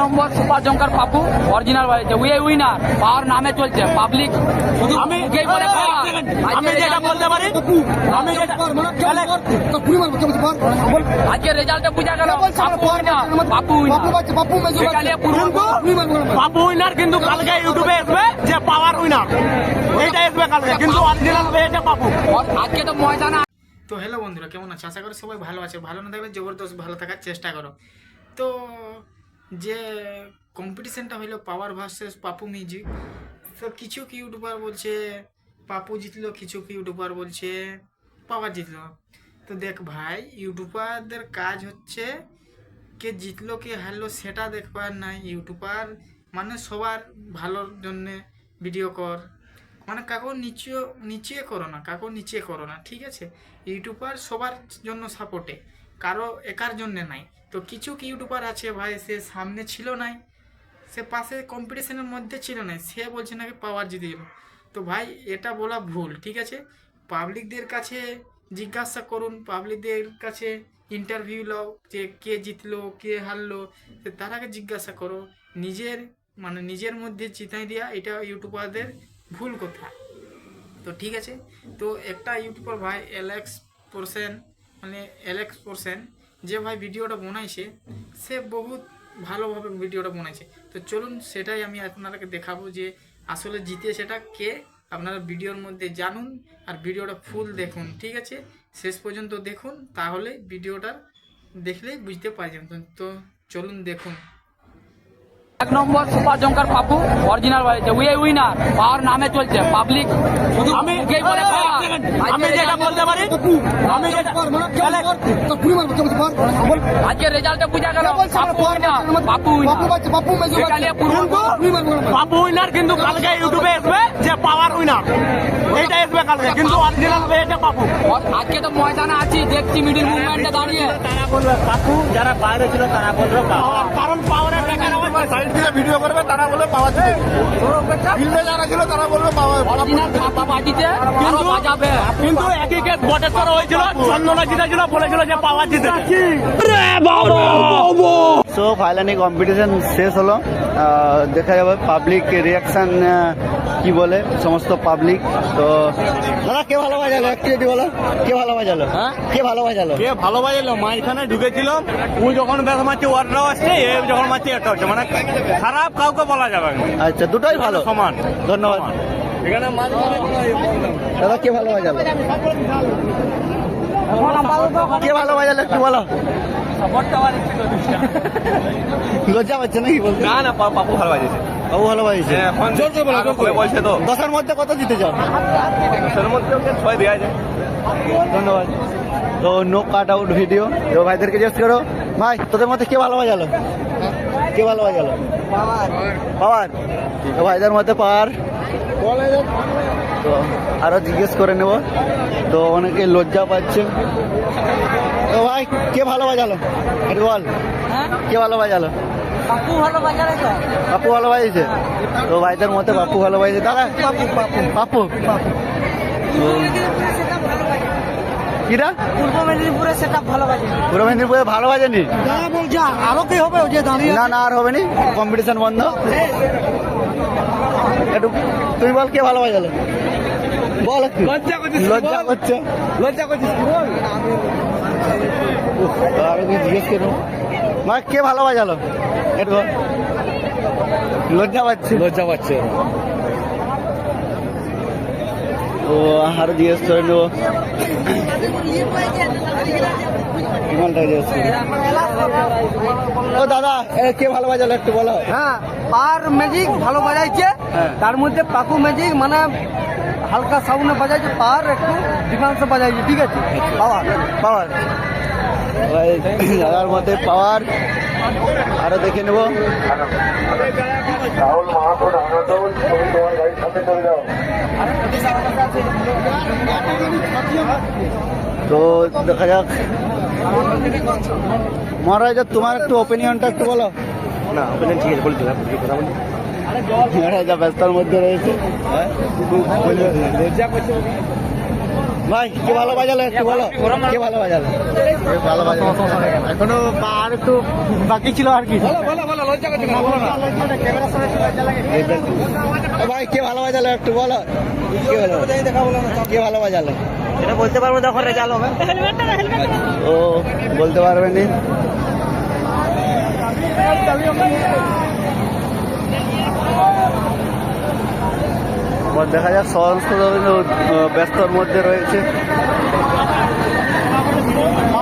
Number super Jhankar Papu original বাড়িতে we winner power নামে চলছে পাবলিক শুধু আমি। আমি আজকে যেটা বলতে পারি আমি আজকে রেজাল্টে বুঝা গেল। পাপু উইনার পাপু উইনার এখানে উইনার কিন্তু কালকে ইউটিউবে আসবে যে পাওয়ার উইনার এইটা আসবে কালকে কিন্তু অরিজিনাল এটা পাবো আজকে তো ময়দানে তো হ্যালো বন্ধুরা কেমন আছে? আশা করি সবাই ভালো আছে। ভালো না থাকলে জবরদস্ত ভালো থাকার চেষ্টা করো। তো যে কম্পিটিশনটা হইল পাওয়ার ভার্সেস পাপু মিউজিক তো কিছু কি ইউটিউবার বলছে, পাপু জিতলো, কিছু কি ইউটিউবার বলছে পাওয়ার জিতলো। তো দেখ ভাই ইউটিউবারদের কাজ হচ্ছে কে জিতলো, কে হারলো, সেটা দেখবার নাই। ইউটিউবার মানে সবার ভালোর জন্যে ভিডিও কর। মানে কাকু নিচে নিচে করো না কাকু নিচে করো না, ঠিক আছে? ইউটিউবার সবার জন্য সাপোর্টে কারও একার জন্য নাই। তো কিছু কি ইউটিউবার আছে ভাই, সে সামনে ছিল নাই, সে পাশে কম্পিটিশনের মধ্যে ছিল না সে বলছে নাকি পাওয়ার জিতে গেল। তো ভাই, এটা বলা ভুল, ঠিক আছে? পাবলিকদের কাছে জিজ্ঞাসা করুন পাবলিকদের কাছে ইন্টারভিউ লও, যে কে জিতলো, কে হারলো তো তারাকে জিজ্ঞাসা করো। নিজের মানে নিজের মধ্যে জিতাই দেওয়া এটা ইউটিউবারদের ভুল কথা। তো ঠিক আছে? তো একটা ইউটিউবার ভাই এলেক্স পোর্সেন মানে অ্যালেক্স পোর্সেন যে ভাই ভিডিওটা বানাইছে, সে বহুত ভালোভাবে ভিডিওটা বানাইছে। তো চলুন সেটাই আমি আপনাদেরকে দেখাবো যে আসলে জিতে সেটা কে, আপনারা ভিডিওর মধ্যে জানুন আর ভিডিওটা ফুল দেখুন, ঠিক আছে? শেষ পর্যন্ত দেখুন, তাহলে ভিডিওটা দেখলেই বুঝতে পারবেন। তো- তো চলুন দেখুন। এক number super Jhankar Papu original বাড়িতে উই উইনার পাওয়ার নামে চলছে। পাবলিক শুধু আমি। আমি যেটা বলতে পারি আমি আজকে রেজাল্টে বুঝা গেল পাপু উইনার কিন্তু কালকে ইউটিউবে আসবে যে পাওয়ার উইনার এইটা আসবে কালকে কিন্তু অরিজিনাল এটা আজকে তো ময়দানে আছি দেখছি মিডিল মুভমেন্টে দাঁড়িয়ে। তারা বলবে কাকু যারা বাইরে ছিল তারা বলবে কারণ পাওয়ারের টাকা ভিডিও করবে তারা বলে পাওয়া যায় ফিল্ডে যারা ছিল তারা বলবে পাওয়া বাজাবে। কিন্তু একই কেস বটেশ্বর হয়েছিল চন্দনা জিতেছিল বলেছিল যে পাওয়ার জিতে সো ফাইনালি কম্পিটিশন শেষ হলো। দেখা যাবে পাবলিক রিয়াকশন কি বলে সমস্ত পাবলিক তো দাদা কে ভালো বাজালো? একটু যদি বলো কে ভালো বাজালো? হ্যাঁ? কে ভালো বাজালো? কে ভালো বাজালো? মাঝখানে ঢুকেছিল। ও যখন ব্যাস মারছে ওয়ারটাও আসছে এ যখন মারছে এটা হচ্ছে। মানে খারাপ কাউকে বলা যাবে আচ্ছা দুটোই ভালো। সমান। ধন্যবাদ। এখানে ইয়ে। দাদা কে ভালো বাজালো? কে ভালো বাজালো একটু বলো। লজ্জা পাচ্ছে নাকি বলতে না না পাপু ভালো বাজেছে বাবু ভালো বাজিয়েছে বলছে তো। দশের মধ্যে কত মধ্যে ওকে ছয় দেওয়া যায়। ধন্যবাদ। তো নো কাট আউট ভিডিও তো ভাইদেরকে জিজ্ঞেস করো। ভাই তোদের মধ্যে কে ভালো বাজালো? কে ভালো বাজালো? পাওয়ার। তো ভাইদের মধ্যে পাওয়ার। তো আরও জিজ্ঞেস করে নেব। তো অনেকে লজ্জা পাচ্ছে। তো ভাই কে ভালো বাজালো? একটু বল কে ভালো বাজালো? পাপু ভালো বাজারে তো পাপ্পু ভালো বাজিয়েছে তো ভাইদের মধ্যে পাপ্পু ভালো বাজিয়েছে দাদা পাপ্পু পাপ্পু পাপ্পু কিরা পূর্ব মেদিনীপুরে সেটা ভালো বাজে পূর্ব মেদিনীপুরে ভালো বাজেনি আরও কি হবে যে দাঁড়িয়ে না না আর হবে নি। কম্পিটিশন বন্ধ। একটু তুই বল কে ভালো বাজালো? বল একটু। করছিস, লজ্জা করছে। লজ্জা করছিস আরও কি জিজ্ঞেস করো। মা কে ভালো বাজালো একটু লজ্জা পাচ্ছে। লজ্জা পাচ্ছে। ও আরও জিজ্ঞেস করে নেব। ও দাদা কে ভালো বাজালো একটু বলো। হ্যাঁ পার ম্যাজিক ভালো বাজাইছে হ্যাঁ। তার মধ্যে পাকু ম্যাজিক মানে হালকা সাউন্ডে বাজাইছে পার একটু ডিফান্সে বাজাইছে ঠিক আছে? পাওয়ার পাওয়ার। দাদার মধ্যে পাওয়ার। আরও দেখে নেব। রাহুল মাহাতো ঢাকাতেও তুমি তোমার গাড়ির সাথে চলে যাও। তো দেখা যাক। মহারাজ তোমার একটু ওপিনিয়নটা একটু বলো। না ওখানে ঠিক আছে বলছি কথা বলি ব্যস্তর মধ্যে রয়েছে। ভাই কে ভালো বাজালো? একটু বলো। কে ভালো বাজালো? ভালো বাজালো এখনও আর একটু বাকি ছিল আর কি। ভাই কে ভালো বাজালো একটু বলো। কে ভালো কে ভালো বাজালো? এটা বলতে পারব যখন রেজাল্ট হবে। ও বলতে পারবেন এবার দেখা যাক সমস্ত ব্যস্তর মধ্যে রয়েছে।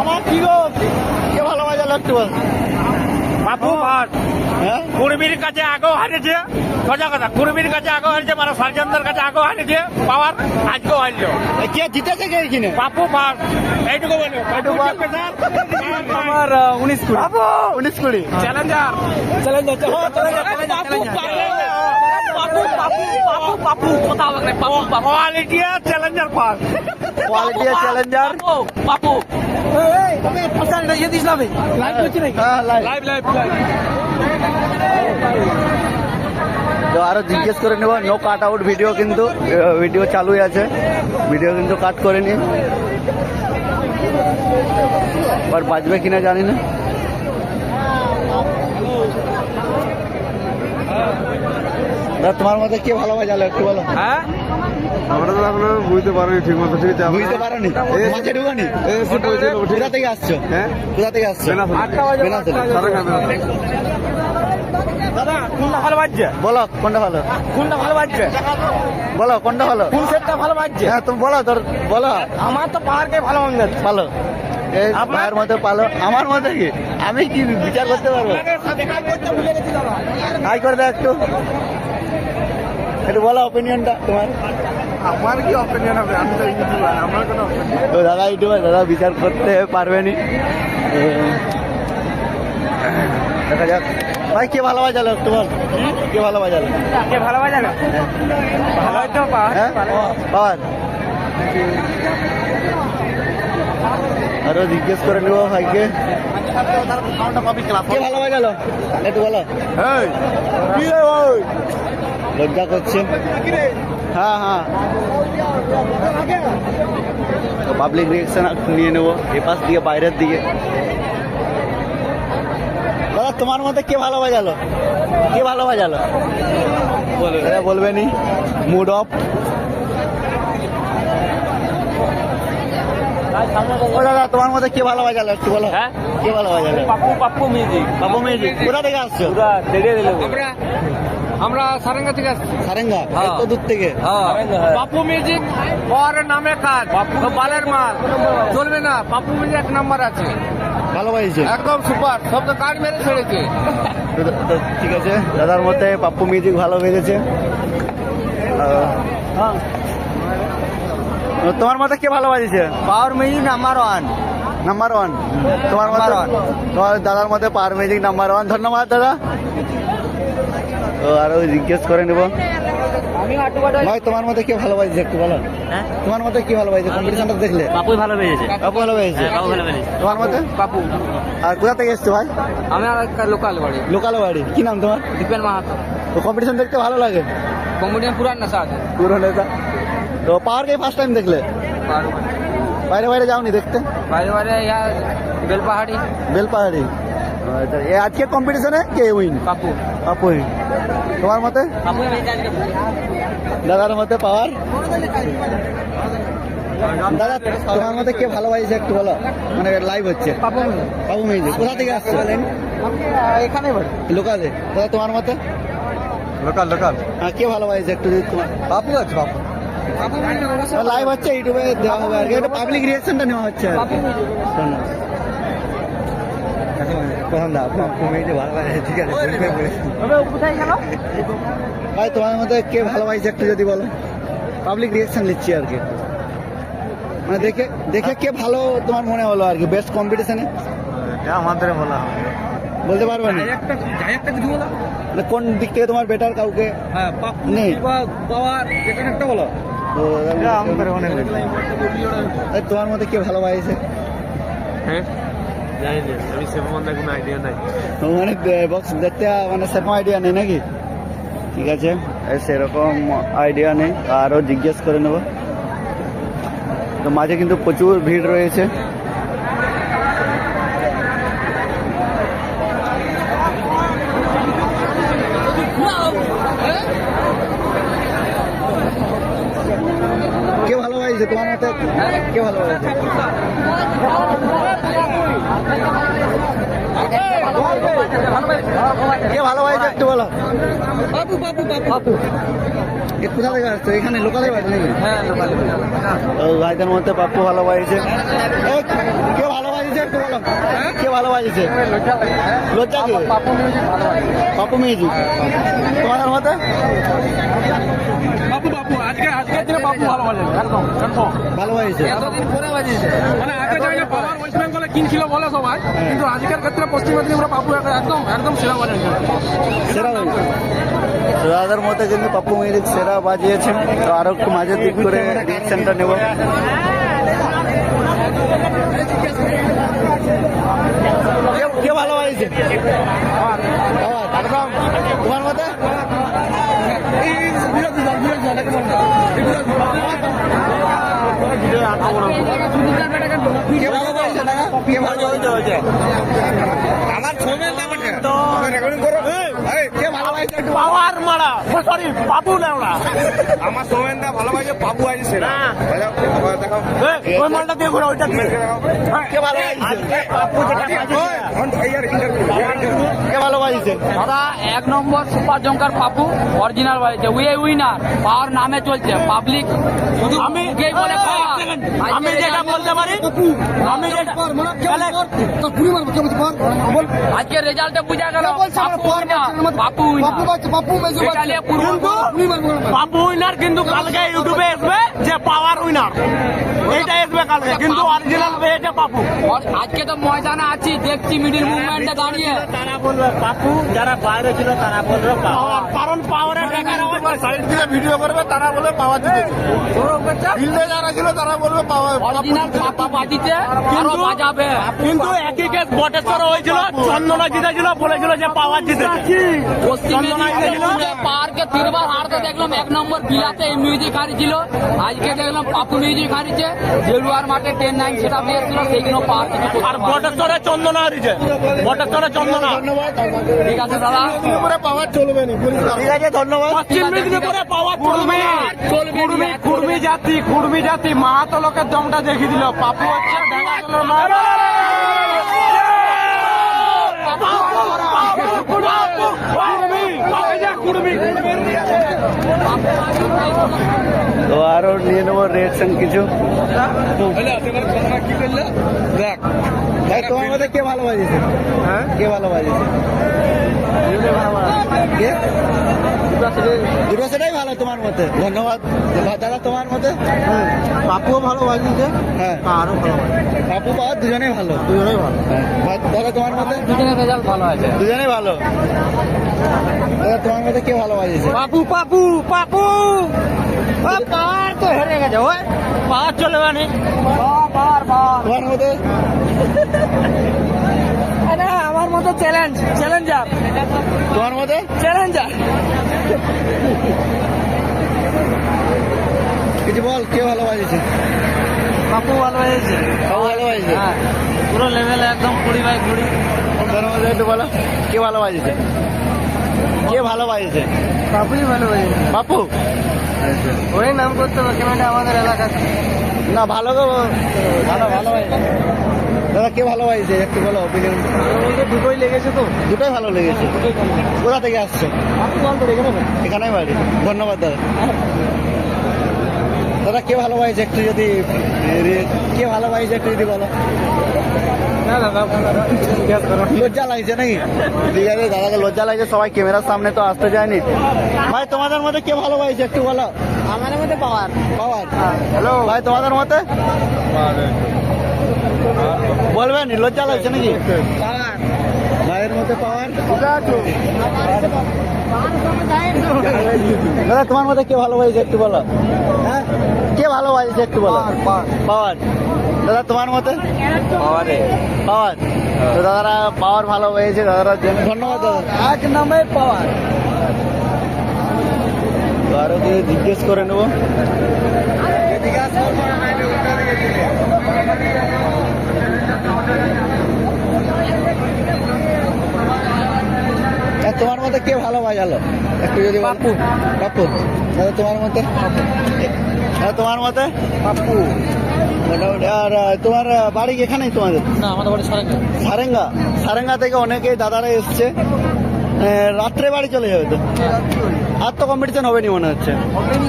আমার কি গো? কে ভালো বাজালো একটু বল? বাপু ভাট হ্যাঁ? কাছে আগেও হারিয়েছে। সোজা কথা কুড়মির কাছে আগেও হারিয়েছে মানে সার্জনদের কাছে আগেও হারিয়েছে পাওয়ার আজকেও হারলো কে জিতেছে কে এখানে? বাপু ভাট এইটুকু বলো। আমার উনিশ কুড়ি। উনিশ কুড়ি। চ্যালেঞ্জার পাপু কথা বলে Papu Papu quality challenger pass quality challenger Papu live live live live তো আরও জিজ্ঞেস করে নেব নো কাট আউট ভিডিও কিন্তু ভিডিও চালুই আছে। ভিডিও কিন্তু কাট করে নি আর বাজবে কিনা জানি না। তোমার মধ্যে কে ভালো বাজালো একটু বলো। হ্যাঁ? আমরা তো এখনও বুঝতে পারিনি ঠিক মতো ঠিক আছে বুঝতে পারোনি। মাঝে ঢুকানি? কোথা থেকে আসছো? হ্যাঁ? কোথা থেকে আসছো? দাদা কোনটা ভালো বাজছে? বলো কোনটা ভালো? কোনটা ভালো বাজছে? বলো কোনটা ভালো? কোন সেটটা ভালো বাজছে? হ্যাঁ তুমি বলো তোর বলো। আমার তো পাহাড়কে ভালো মনে এই মায়ের মধ্যে পালো। আমার মধ্যে কি? আমি কি বিচার করতে পারব? হাই করে দাও একটু। একটু বলো অপিনিয়নটা তোমার। আমার কি অপিনিয়ন হবে? আমি তো ইউটিউবার আমার কোনো তো দাদা ইউটিউবে দাদা বিচার করতে পারবেনি। দেখা যাক। ভাই কে ভালো বাজালো? বল। কে ভালো বাজালো? কে ভালো বাজালো? ভালো তো হ্যাঁ পাওয়ার আরও জিজ্ঞেস করে নেব ভাইকে। কে ভালো বাজালো? একটু বলো। লজ্জা করছে হ্যাঁ হ্যাঁ পাবলিক রিয়েকশন নিয়ে নেব এ পাশ দিয়ে বাইরের দিকে দাদা তোমার মধ্যে কে ভালো বাজালো কে ভালো বাজালো দাদা বলবেনি মুড অফ ও দাদা তোমার মধ্যে কে ভালো বাজালো একটু বলো হ্যাঁ? কে ভালো বাজালো পাপু পাপু মিউজিক বাবু মেজি কোথা থেকে আসছো পুরা দেখে দিল আমরা সারেঙ্গা থেকে আসছি। সারেঙ্গা হ্যাঁ। এত দূর থেকে? পাপু মিউজিক ওর নামে কাজ। বালের মাল। চলবে না পাপু মিউজিক এক নাম্বার আছে। ভালো একদম সুপার সব তো কাজ মেরে ছেড়েছে ঠিক আছে দাদার মধ্যে পাপ্পু মিউজিক ভালো বেজেছে। তোমার মতে কে ভালো বাজেছে power music number one number one তোমার মধ্যে তোমার দাদার মতে পাওয়ার মিউজিক নাম্বার ওয়ান ধন্যবাদ দাদা। তো আরও জিজ্ঞেস করে নেব। ভাই তোমার মধ্যে কে ভালো বাজছে একটু বলো? তোমার মধ্যে কি ভালো বাজছে? কম্পিটিশনটা দেখলে। পাপুই ভালো বাজছে। পাপু ভালো পেয়েছে তোমার মধ্যে পাপু আর কোথা থেকে এসছো ভাই? আমি আর লোকাল বাড়ি। লোকাল বাড়ি। কি নাম তোমার? দীপেন মাহাতো। তো কম্পিটিশন দেখতে ভালো লাগে? কম্পিটিশন পুরান নেশা আছে। পুরো নেতা তো পাওয়ার কে ফার্স্ট টাইম দেখলে? বাইরে বাইরে যাওনি দেখতে? বাইরে বাইরে ইয়া বেলপাহাড়ি। বেলপাহাড়ি। আজকে কম্পিটিশনে কে উইন পাপু। আপুই তোমার মতে? দাদার মতে পাওয়ার দাদা তোমার মতে কে ভালো বাজছে একটু বলো? মানে লাইভ হচ্ছে। পাপু মেজি কোথা থেকে আসছে? এখানে লোকালে দাদা তোমার মতে? লোকাল লোকাল হ্যাঁ কে ভালো বাজছে একটু যদি তোমার? বাপু আছে বাপু লাইভ হচ্ছে ইউটিউবে দেওয়া হবে আর কি। এটা পাবলিক রিয়াকশনটা নেওয়া হচ্ছে আর কি। শোনো। প্রধান দা মেজি ভালো বাজছে ঠিক আছে কোথায় গেল? ভাই তোমার মধ্যে কে ভালো বাজছে একটু যদি বলো? পাবলিক রিয়াকশন নিচ্ছি আর কি। মানে দেখে দেখে কে ভালো তোমার মনে হলো আর কি বেস্ট কম্পিটিশনে আমাদের বলা বলতে পারবে না। একটা একটা কিছু বলো। মানে কোন দিক থেকে তোমার বেটার কাউকে? হ্যাঁ নেই বা পাওয়ার যেখানে একটা বলো। তোমার মধ্যে কে ভালো বাজছে হ্যাঁ? জানি না মানে বক্স দেখতে মানে সেরকম আইডিয়া নেই নাকি? ঠিক আছে সেরকম আইডিয়া নেই আরও জিজ্ঞেস করে নেব। তো মাঝে কিন্তু প্রচুর ভিড় রয়েছে। কে ভালো হয়েছে তোমার মতে কে ভালো হয়েছে কে ভালো হয়েছে একটু বলো? বাবু বাবু বাবু। কোথা থেকে আসছো? এখানে লোকালে বাড়ি নাকি? হ্যাঁ লোকালে ভাইদের মধ্যে পাপ্পু ভালো বাজিছে কে ভালো বাজিছে একটু বলো? কে ভালো বাজিছে লজ্জা কি? পাপ্পু মিউজিক। তোমাদের মতে? বাপু বাপু আজকে আজকের দিনে বাপু ভালো বাজে একদম ভালো বাজিছে মানে আগে পাওয়ার কিনছিল বলে সবাই কিন্তু আজকের ক্ষেত্রে পশ্চিম মেদিনীপুরে পাপু একটা একদম একদম সেরা বাজে সেরা দাদার মতে কিন্তু পাপ্পু মিউজিক সেরা বাজিয়েছে তো আরও একটু মাঝের দিক করে রিয়াকশনটা নেব। কে- ভালো একদম তোমার মতে? কে ভালো আমার ছবি তো রেকর্ডিং করো এই, কে ভালো বাজিছে একটু বলো। পাওয়ার মারা। সরি বাপু নেওড়া আমার সোমেনদা ভালো বাবু আছে সেটা। দেখাও, দেখাও ওই মালটা দিয়ে ঘুরে ওইটা দিয়ে। কে ভালো বাজিছে আর কে ভালো বাজিছে দাদা এক number super Jhankar Papu original বাড়িতে। উই উইনার পাওয়ার নামে চলছে পাবলিক আমি বলে আমি যেটা বলতে পারি আমি আজকে রেজাল্টে বুঝা গেল। পাপু winner, পাপু। এটা বাপু উইনার কিন্তু কালকে ইউটিউবে আসবে যে পাওয়ার উইনার এইটা আসবে কালকে কিন্তু অরিজিনাল পেয়েছে বাপু। আজকে তো ময়দানে আছি দেখছি মিডিল মুভমেন্টে দাঁড়িয়ে। তারা বলবে বাপু যারা বাইরে ছিল তারা বলবে কারণ পাওয়ারের টাকার সাইড থেকে ভিডিও করবে তারা বলে পাওয়া দিতে। ফিল্ডে যারা ছিল তারা বলবে পাওয়া অরিজিনাল পাপু বাজিতে আরও বাজাবে। কিন্তু একই কেস বটেশ্বর হয়েছিল চন্দনা জিতেছিল বলেছিল যে পাওয়ার জিতেছে পশ্চিম পার্কে তিনবার হারতে দেখলাম এক নম্বর বিলাতে এই মিউজিক হারিয়েছিল। আজকে দেখলাম পাপু মিউজিক হারিয়েছে। জেলুয়ার মাঠে টেন নাইন সেটা দিয়েছিল সেইগুলো পার কিছু করতে আর। বটেশ্বরে চন্দনা হারিয়েছে। বটেশ্বরে চন্দনা। ঠিক আছে দাদা। পাওয়ার চলবে না ঠিক আছে ধন্যবাদ। পশ্চিম মেদিনীপুরে পাওয়ার চলবে চলবে কুর্মি কুর্মি জাতি কুর্মি জাতি মাহাতো লোকের দমটা দেখিয়ে দিল। পাপু হচ্ছে ঢেঙ্গা জলের মাহাতো। কুর্মি, এই যে কুর্মি, কুর্মি। তো আরও নিয়ে নেব রিয়াকশন কিছু। দেখ ভাই তোমার মধ্যে কে ভালো বাজিয়েছে? হ্যাঁ? কে ভালো বাজিয়েছে? কে? দুটো সেটাই ভালো তোমার মতে ধন্যবাদ। দাদা তোমার মতে পাপুও ভালো বাজিয়েছে হ্যাঁ। আরও ভালো পাপু পাওয়ার দুজনেই ভালো। দুজনেই ভালো। দাদা তোমার মতে দুজনের রেজাল্ট ভালো আছে। দুজনেই ভালো। দাদা তোমার মতে কে ভালো বাজিয়েছে? পাপু পাপু পাপু পাওয়ার তো হেরে গেছে ওই পাওয়ার চলে মানে। তোমার আমার মতো চ্যালেঞ্জ চ্যালেঞ্জার তোমার মতে? চ্যালেঞ্জার কিছু বল কে ভালো বাজিয়েছে পাপু ভালো হয়েছে পাপু ভালো বাজিয়েছে পুরো লেভেল একদম কুড়ি বাই কুড়ি। তোর মধ্যে একটু বলো কে ভালো বাজিয়েছে কে ভালো বাজিয়েছে পাপুই ভালো হয়েছে বাপু? ওই নাম করতে পারছে মানে আমাদের এলাকা। না ভালো গো ভালো ভালো দাদা কে ভালো বাজিয়েছে একটু বলো অপিনিয়ন দুটোই লেগেছে তো। দুটোই ভালো লেগেছে। কোথা থেকে আসছো? এখানেই বাড়ি। ধন্যবাদ দাদা। দাদা কে ভালো বাজিয়েছে একটু যদি কে ভালো বাজিয়েছে একটু যদি বলো। লজ্জা লাগছে নাকি? ঠিক আছে দাদাকে লজ্জা লাগছে সবাই ক্যামেরার সামনে তো আসতে চায়নি ভাই তোমাদের মধ্যে কে ভালো একটু বলো? আমাদের মধ্যে পাওয়ার। পাওয়ার? হ্যালো ভাই তোমাদের মতে? বলবেন লজ্জা লাগছে নাকি? ভাইয়ের মধ্যে পাওয়ার? দাদা তোমার মধ্যে কে ভালো পাইছে একটু বলো। হ্যাঁ? কে ভালো পাইছে একটু বলো? পাওয়ার। দাদা তোমার মতে? পাওয়ারে। পাওয়ার। তো দাদারা পাওয়ার ভালো হয়েছে দাদারা জন্য ধন্যবাদ দাদা। এক নামে পাওয়ার। আরও কিছু জিজ্ঞেস করে নেব? তোমার মতে কে ভালো বাজালো? একটু যদি বাপু বাপু দাদা তোমার মতে? আর তোমার মতে? বাপু আর তোমার বাড়ি এখানেই তোমাদের? না আমাদের বাড়ি সারেঙ্গা। সারেঙ্গা? সারেঙ্গা থেকে অনেকেই দাদারা এসছে। রাত্রে বাড়ি চলে যাবে তো? আর তো কম্পিটিশন হবে নি মনে হচ্ছে।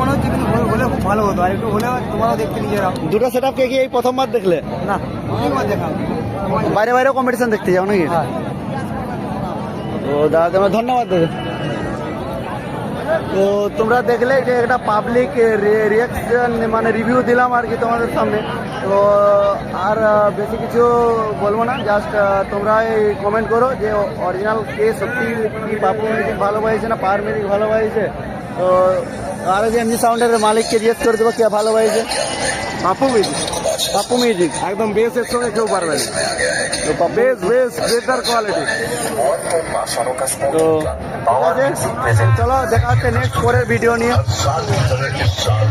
মনে হচ্ছে কিন্তু হলে খুব ভালো হতো। আর একটু হলে তোমারও দেখতে নিজেরা দুটো সেট আপকে কি এই প্রথমবার দেখলে? না বাইরে বাইরেও কম্পিটিশন দেখতে যাও নাকি? ও দাদা তোমার ধন্যবাদ দাদা। তো তোমরা দেখলে যে একটা পাবলিক রিয়াকশন মানে রিভিউ দিলাম আর কি তোমাদের সামনে। তো, আর বেশি কিছু বলব না জাস্ট তোমরা কমেন্ট করো যে অরিজিনাল কে সত্যি কি পাপু মিউজিক ভালো পাইছে না পার মিউজিক ভালো পাইছে তো, আর যে এমনি সাউন্ডের মালিককে জিজ্ঞেস করে দেবো কে ভালো পাইছে পাপু মিউজিক পাপু মিউজিক একদম বেসের সঙ্গে কেউ পারবে না। তো বেস বেস বেটার কোয়ালিটি তো চলো দেখা হচ্ছে নেক্সট পরের ভিডিও নিয়ে।